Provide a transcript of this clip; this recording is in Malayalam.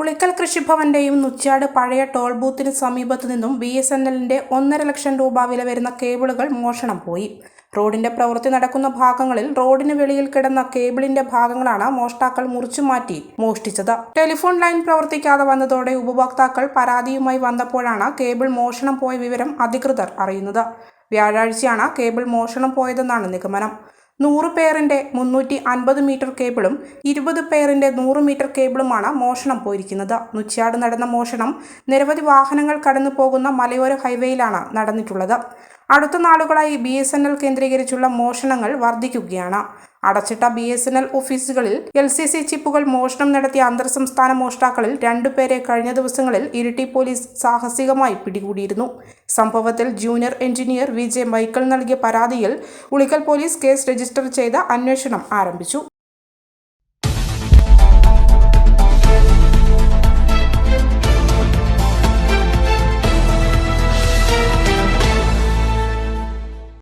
ഉളിക്കൽ കൃഷിഭവന്റെയും നുച്ചാട് പഴയ ടോൾ ബൂത്തിന് സമീപത്തു നിന്നും ബി എസ് എൻ എല്ലിന്റെ ഒന്നര ലക്ഷം രൂപ വില വരുന്ന കേബിളുകൾ മോഷണം പോയി. റോഡിന്റെ പ്രവൃത്തി നടക്കുന്ന ഭാഗങ്ങളിൽ റോഡിന് വെളിയിൽ കിടന്ന കേബിളിന്റെ ഭാഗങ്ങളാണ് മോഷ്ടാക്കൾ മുറിച്ചു മാറ്റി മോഷ്ടിച്ചത്. ടെലിഫോൺ ലൈൻ പ്രവർത്തിക്കാതെ വന്നതോടെ ഉപഭോക്താക്കൾ പരാതിയുമായി വന്നപ്പോഴാണ് കേബിൾ മോഷണം പോയ വിവരം അധികൃതർ അറിയുന്നത്. വ്യാഴാഴ്ചയാണ് കേബിൾ മോഷണം പോയതെന്നാണ് നിഗമനം. നൂറ് പേരിന്റെ മുന്നൂറ്റി അൻപത് മീറ്റർ കേബിളും ഇരുപത് പേരിന്റെ നൂറ് മീറ്റർ കേബിളുമാണ് മോഷണം പോയിരിക്കുന്നത്. നുച്ചാട് നടന്ന മോഷണം നിരവധി വാഹനങ്ങൾ കടന്നു പോകുന്ന മലയോര ഹൈവേയിലാണ് നടന്നിട്ടുള്ളത്. അടുത്ത നാളുകളായി ബി എസ് എൻ എൽ കേന്ദ്രീകരിച്ചുള്ള മോഷണങ്ങൾ വർദ്ധിക്കുകയാണ് അടച്ചിട്ട ബി എസ് എൻ എൽ ഓഫീസുകളിൽ എൽ സി സി ചിപ്പുകൾ മോഷണം നടത്തിയ അന്തർ സംസ്ഥാന മോഷ്ടാക്കളിൽ രണ്ടുപേരെ കഴിഞ്ഞ ദിവസങ്ങളിൽ ഇരിട്ടി പോലീസ് സാഹസികമായി പിടികൂടിയിരുന്നു. സംഭവത്തിൽ junior engineer V J Michael നൽകിയ പരാതിയിൽ ഉളിക്കൽ പോലീസ് കേസ് രജിസ്റ്റർ ചെയ്ത് അന്വേഷണം ആരംഭിച്ചു.